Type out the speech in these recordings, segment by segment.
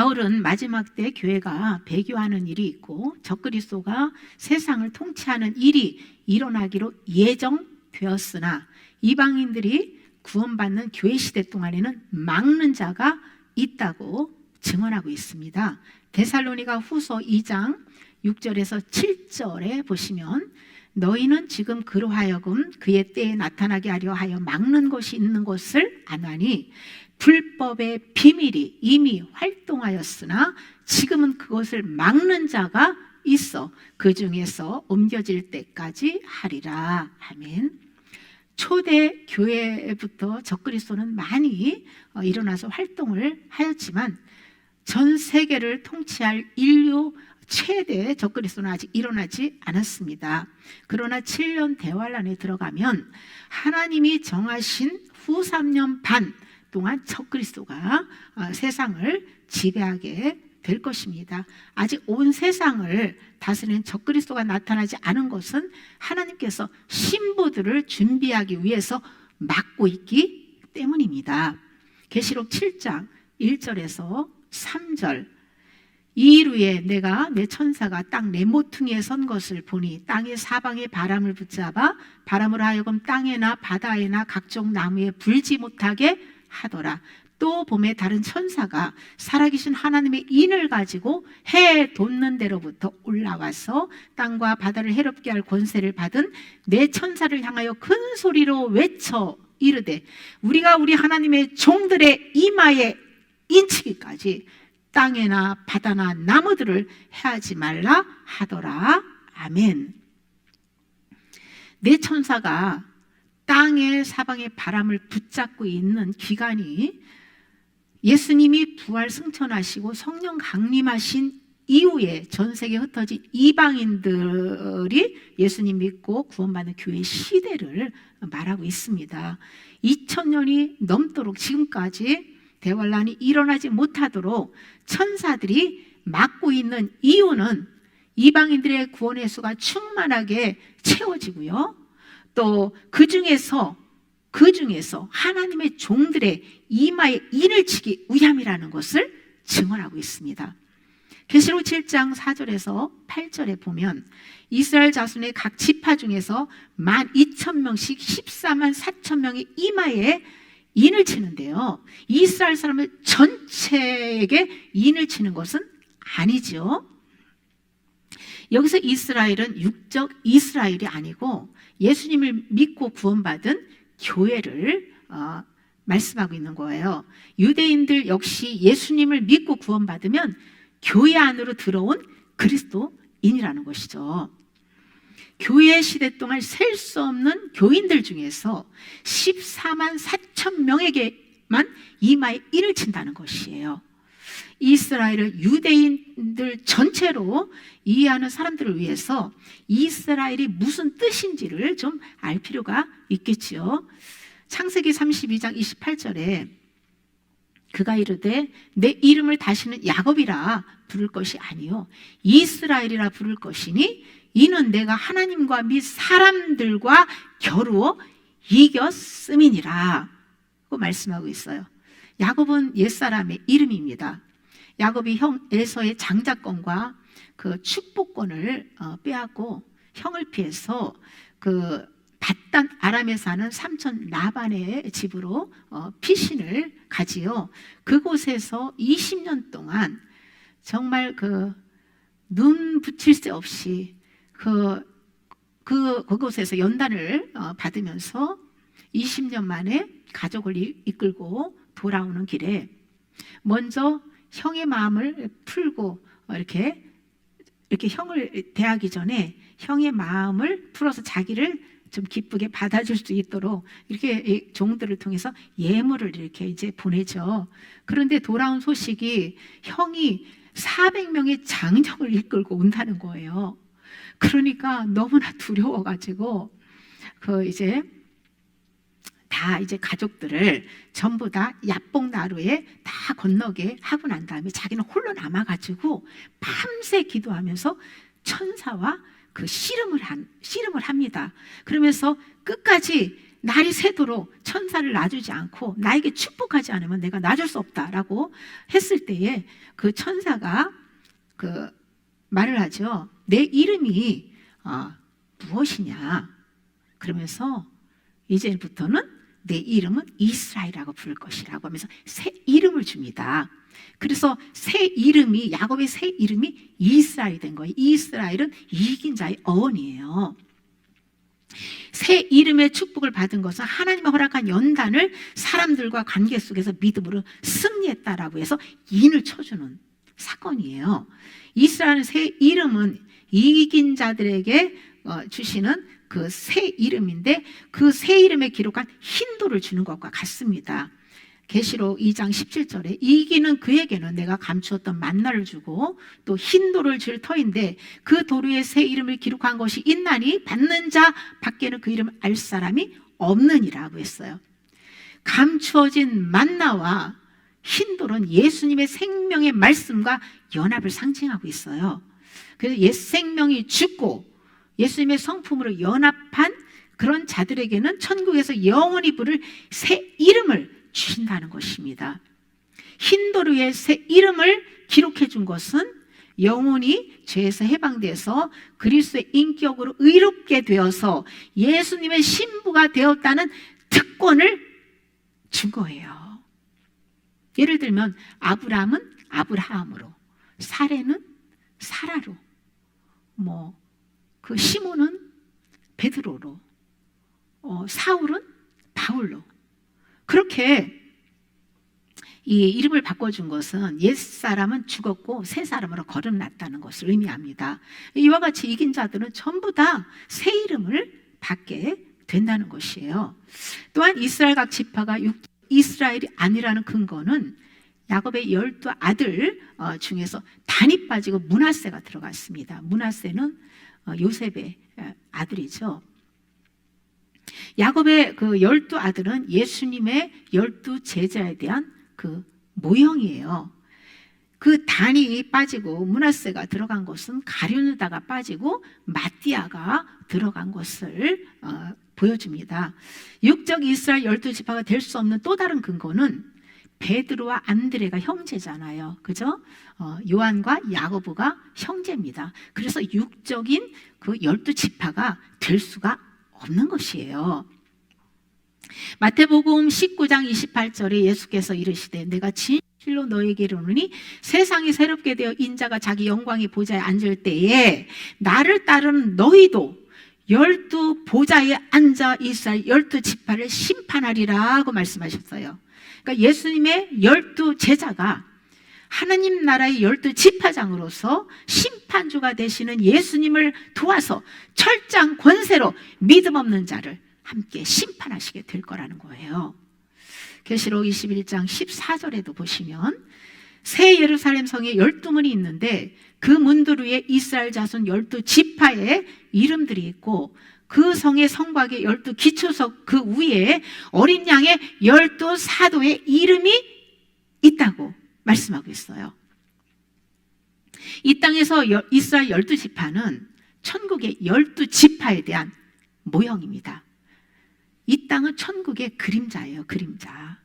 바울은 마지막 때 교회가 배교하는 일이 있고 적그리스도가 세상을 통치하는 일이 일어나기로 예정되었으나 이방인들이 구원받는 교회 시대 동안에는 막는 자가 있다고 증언하고 있습니다. 데살로니가 후서 2장 6절에서 7절에 보시면 너희는 지금 그로 하여금 그의 때에 나타나게 하려 하여 막는 것이 있는 것을 아나니 불법의 비밀이 이미 활동하였으나 지금은 그것을 막는 자가 있어 그 중에서 옮겨질 때까지 하리라 아멘. 초대 교회부터 적그리스도는 많이 어, 일어나서 활동을 하였지만 전 세계를 통치할 인류 최대 적그리스도는 아직 일어나지 않았습니다. 그러나 7년 대환란에 들어가면 하나님이 정하신 후 3년 반 동안 적그리스도가 어, 세상을 지배하게 될 것입니다. 아직 온 세상을 다스리는 적그리스도가 나타나지 않은 것은 하나님께서 신부들을 준비하기 위해서 막고 있기 때문입니다. 계시록 7장 1절에서 3절 이일 에 내가 내 천사가 땅 내 모퉁이에 선 것을 보니 땅의 사방에 바람을 붙잡아 바람으로 하여금 땅에나 바다에나 각종 나무에 불지 못하게 하더라. 또 봄에 다른 천사가 살아계신 하나님의 인을 가지고 해 돋는 데로부터 올라와서 땅과 바다를 해롭게 할 권세를 받은 내 천사를 향하여 큰 소리로 외쳐 이르되 우리가 우리 하나님의 종들의 이마에 인치기까지 땅에나 바다나 나무들을 해하지 말라 하더라. 아멘. 내 천사가 땅의 사방의 바람을 붙잡고 있는 기간이 예수님이 부활 승천하시고 성령 강림하신 이후에 전 세계에 흩어진 이방인들이 예수님 믿고 구원받는 교회 시대를 말하고 있습니다. 2000년이 넘도록 지금까지 대환란이 일어나지 못하도록 천사들이 막고 있는 이유는 이방인들의 구원의 수가 충만하게 채워지고요. 또 그 중에서 그 중에서 하나님의 종들의 이마에 인을 치기 위함이라는 것을 증언하고 있습니다. 계시록 7장 4절에서 8절에 보면 이스라엘 자손의 각 지파 중에서 12,000명씩 14만 4천 명의 이마에 인을 치는데요. 이스라엘 사람을 전체에게 인을 치는 것은 아니죠. 여기서 이스라엘은 육적 이스라엘이 아니고 예수님을 믿고 구원받은 교회를 어, 말씀하고 있는 거예요. 유대인들 역시 예수님을 믿고 구원받으면 교회 안으로 들어온 그리스도인이라는 것이죠. 교회 시대 동안 셀 수 없는 교인들 중에서 14만 4천 명에게만 이마에 인을 친다는 것이에요. 이스라엘을 유대인들 전체로 이해하는 사람들을 위해서 이스라엘이 무슨 뜻인지를 좀 알 필요가 있겠지요. 창세기 32장 28절에 그가 이르되 내 이름을 다시는 야곱이라 부를 것이 아니요 이스라엘이라 부를 것이니 이는 내가 하나님과 및 사람들과 겨루어 이겼음이니라 고 말씀하고 있어요. 야곱은 옛사람의 이름입니다. 야곱이 형 에서의 장자권과 그 축복권을 어, 빼앗고 형을 피해서 그 바단 아람에 사는 삼촌 라반의 집으로 어, 피신을 가지요. 그곳에서 20년 동안 정말 그 눈 붙일 새 없이 그, 그, 그곳에서 연단을 어, 받으면서 20년 만에 가족을 이끌고 돌아오는 길에 먼저 형의 마음을 풀고 어, 이렇게 이렇게 형을 대하기 전에 형의 마음을 풀어서 자기를 좀 기쁘게 받아줄 수 있도록 이렇게 종들을 통해서 예물을 이렇게 이제 보내죠. 그런데 돌아온 소식이 형이 400명의 장정을 이끌고 온다는 거예요. 그러니까 너무나 두려워가지고 그 이제 다 이제 가족들을 전부 다 야뽕 나루에 다 건너게 하고 난 다음에 자기는 홀로 남아가지고 밤새 기도하면서 천사와 그 씨름을 한 씨름을 합니다. 그러면서 끝까지 날이 새도록 천사를 놔주지 않고 나에게 축복하지 않으면 내가 놔줄 수 없다라고 했을 때에 그 천사가 그 말을 하죠. 내 이름이 어, 무엇이냐? 그러면서 이제부터는 내 이름은 이스라엘이라고 부를 것이라고 하면서 새 이름을 줍니다. 그래서 새 이름이 야곱의 새 이름이 이스라엘이 된 거예요. 이스라엘은 이긴 자의 어원이에요. 새 이름의 축복을 받은 것은 하나님의 허락한 연단을 사람들과 관계 속에서 믿음으로 승리했다라고 해서 인을 쳐주는 사건이에요. 이스라엘 새 이름은 이긴 자들에게 어, 주시는 그 새 이름인데 그 새 이름에 기록한 힌도를 주는 것과 같습니다. 계시록 2장 17절에 이기는 그에게는 내가 감추었던 만나를 주고 또 흰돌을 줄 터인데 그 도루에 새 이름을 기록한 것이 있나니 받는 자 밖에는 그 이름을 알 사람이 없느니라고 했어요. 감추어진 만나와 흰돌은 예수님의 생명의 말씀과 연합을 상징하고 있어요. 그래서 옛 생명이 죽고 예수님의 성품으로 연합한 그런 자들에게는 천국에서 영원히 부를 새 이름을 주신다는 것입니다. 흰도르의 새 이름을 기록해 준 것은 영혼이 죄에서 해방돼서 그리스도의 인격으로 의롭게 되어서 예수님의 신부가 되었다는 특권을 준 거예요. 예를 들면 아브라함은 아브라함으로, 사레는 사라로, 뭐 그 시몬은 베드로로, 어, 사울은 바울로. 그렇게 이 이름을 바꿔준 것은 옛 사람은 죽었고 새 사람으로 거듭났다는 것을 의미합니다. 이와 같이 이긴 자들은 전부 다 새 이름을 받게 된다는 것이에요. 또한 이스라엘 각 지파가 육- 이스라엘이 아니라는 근거는 야곱의 열두 아들 어, 중에서 단이 빠지고 문하세가 들어갔습니다. 문하세는 어, 요셉의 어, 아들이죠. 야곱의 그 열두 아들은 예수님의 열두 제자에 대한 그 모형이에요. 그 단이 빠지고 문하세가 들어간 것은 가룟유다가 빠지고 마띠아가 들어간 것을 어, 보여줍니다. 육적 이스라엘 열두 지파가 될 수 없는 또 다른 근거는 베드로와 안드레가 형제잖아요. 그죠? 어, 요한과 야고보가 형제입니다. 그래서 육적인 그 열두 지파가 될 수가 없는 것이에요. 마태복음 19장 28절에 예수께서 이르시되 내가 진실로 너에게 이르노니 세상이 새롭게 되어 인자가 자기 영광의 보좌에 앉을 때에 나를 따르는 너희도 열두 보좌에 앉아 이스라엘 열두 지파를 심판하리라고 말씀하셨어요. 그러니까 예수님의 열두 제자가 하나님 나라의 열두 지파장으로서 심판주가 되시는 예수님을 도와서 철장 권세로 믿음 없는 자를 함께 심판하시게 될 거라는 거예요. 계시록 21장 14절에도 보시면 새 예루살렘 성에 열두 문이 있는데 그 문들 위에 이스라엘 자손 열두 지파의 이름들이 있고 그 성의 성곽의 열두 기초석 그 위에 어린 양의 열두 사도의 이름이 있다고 말씀하고 있어요. 이 땅에서 여- 이스라엘 열두 지파는 천국의 열두 지파에 대한 모형입니다. 이 땅은 천국의 그림자예요, 그림자.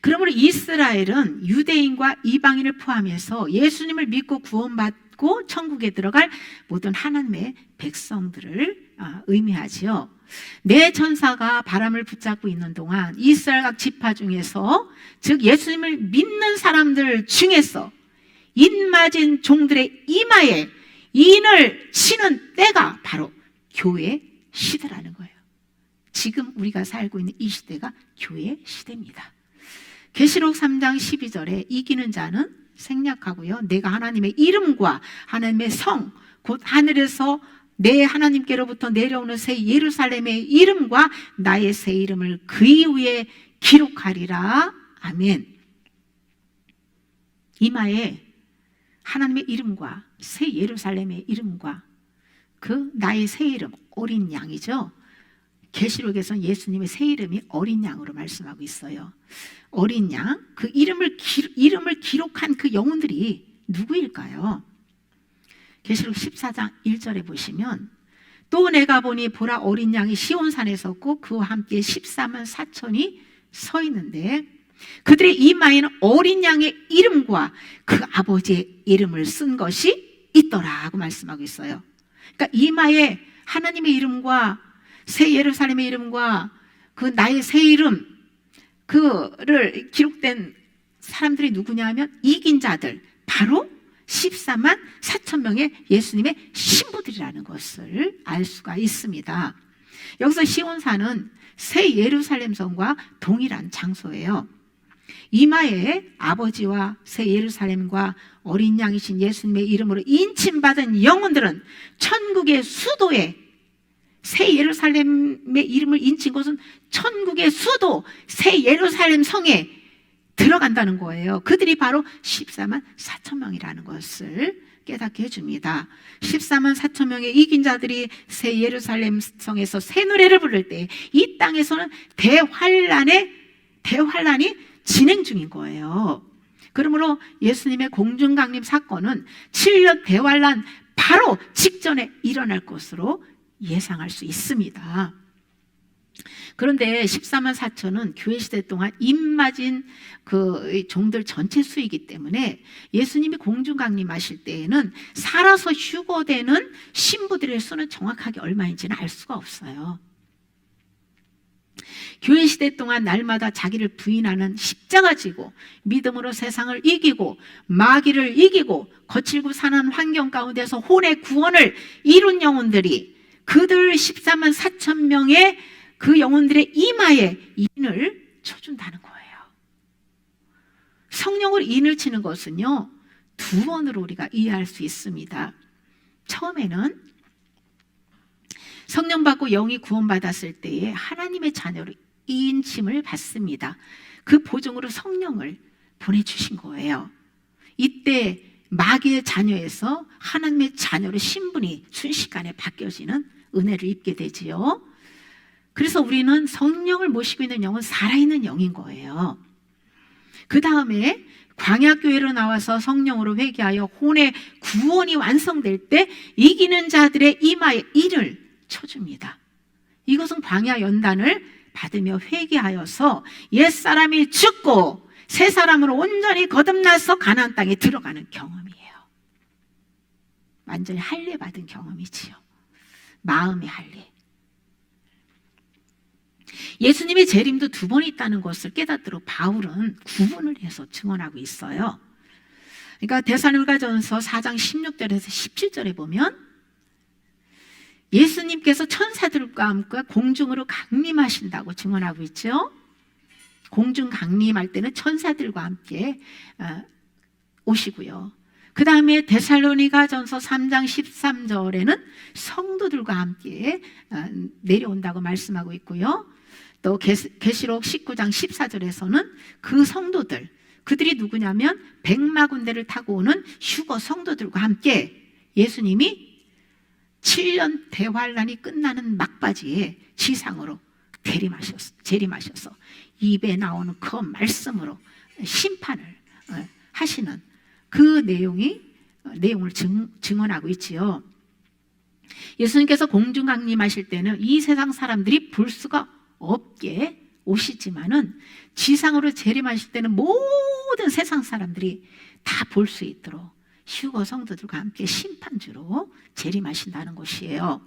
그러므로 이스라엘은 유대인과 이방인을 포함해서 예수님을 믿고 구원받 고 천국에 들어갈 모든 하나님의 백성들을 아, 의미하지요. 내 천사가 바람을 붙잡고 있는 동안 이스라엘 각 지파 중에서 즉 예수님을 믿는 사람들 중에서 인맞은 종들의 이마에 인을 치는 때가 바로 교회 시대라는 거예요. 지금 우리가 살고 있는 이 시대가 교회 시대입니다. 계시록 3장 12절에 이기는 자는 생략하고요. 내가 하나님의 이름과 하나님의 성, 곧 하늘에서 내 하나님께로부터 내려오는 새 예루살렘의 이름과 나의 새 이름을 그 위에 기록하리라. 아멘. 이마에 하나님의 이름과 새 예루살렘의 이름과 그 나의 새 이름 어린 양이죠. 계시록에서는 예수님의 새 이름이 어린 양으로 말씀하고 있어요. 어린 양, 그 이름을 기, 이름을 기록한 그 영혼들이 누구일까요? 계시록 14장 1절에 보시면 또 내가 보니 보라 어린 양이 시온산에 섰고 그와 함께 14만 4천이 서 있는데 그들의 이마에는 어린 양의 이름과 그 아버지의 이름을 쓴 것이 있더라고 말씀하고 있어요. 그러니까 이마에 하나님의 이름과 새 예루살렘의 이름과 그 나의 새 이름 그를 기록된 사람들이 누구냐 하면 이긴 자들 바로 14만 4천 명의 예수님의 신부들이라는 것을 알 수가 있습니다. 여기서 시온산은 새 예루살렘 성과 동일한 장소예요. 이마에 아버지와 새 예루살렘과 어린 양이신 예수님의 이름으로 인침받은 영혼들은 천국의 수도에 새 예루살렘의 이름을 인친 곳은 천국의 수도 새 예루살렘 성에 들어간다는 거예요. 그들이 바로 14만 4천 명이라는 것을 깨닫게 해줍니다. 14만 4천 명의 이긴 자들이 새 예루살렘 성에서 새 노래를 부를 때 이 땅에서는 대환란의 대환란이 진행 중인 거예요. 그러므로 예수님의 공중 강림 사건은 7년 대환란 바로 직전에 일어날 것으로 예상할 수 있습니다. 그런데 14만 4천은 교회 시대 동안 입맞은 그 종들 전체 수이기 때문에 예수님이 공중 강림하실 때에는 살아서 휴거되는 신부들의 수는 정확하게 얼마인지는 알 수가 없어요. 교회 시대 동안 날마다 자기를 부인하는 십자가 지고 믿음으로 세상을 이기고 마귀를 이기고 거칠고 사는 환경 가운데서 혼의 구원을 이룬 영혼들이 그들 14만 4천 명의 그 영혼들의 이마에 인을 쳐준다는 거예요. 성령을 인을 치는 것은요, 두 번으로 우리가 이해할 수 있습니다. 처음에는 성령 받고 영이 구원받았을 때에 하나님의 자녀로 인침을 받습니다. 그 보증으로 성령을 보내주신 거예요. 이때 마귀의 자녀에서 하나님의 자녀로 신분이 순식간에 바뀌어지는 은혜를 입게 되지요. 그래서 우리는 성령을 모시고 있는 영은 살아있는 영인 거예요. 그 다음에 광야교회로 나와서 성령으로 회개하여 혼의 구원이 완성될 때 이기는 자들의 이마에 이를 쳐줍니다. 이것은 광야 연단을 받으며 회개하여서 옛 사람이 죽고 새 사람으로 온전히 거듭나서 가나안 땅에 들어가는 경험이에요. 완전히 할례 받은 경험이지요. 마음의 할례. 예수님의 재림도 두 번 있다는 것을 깨닫도록 바울은 구분을 해서 증언하고 있어요. 그러니까 대사님가전서 4장 16절에서 17절에 보면 예수님께서 천사들과 함께 공중으로 강림하신다고 증언하고 있죠. 공중 강림할 때는 천사들과 함께 어, 오시고요. 그 다음에 데살로니가 전서 3장 13절에는 성도들과 함께 어, 내려온다고 말씀하고 있고요. 또 계시록 19장 14절에서는 그 성도들 그들이 누구냐면 백마 군대를 타고 오는 휴거 성도들과 함께 예수님이 7년 대환란이 끝나는 막바지에 지상으로 대림하셔서 재림하셔서 입에 나오는 그 말씀으로 심판을 어, 하시는 그 내용이 어, 내용을 증, 증언하고 있지요. 예수님께서 공중 강림하실 때는 이 세상 사람들이 볼 수가 없게 오시지만은 지상으로 재림하실 때는 모든 세상 사람들이 다 볼 수 있도록 휴거 성도들과 함께 심판주로 재림하신다는 것이에요.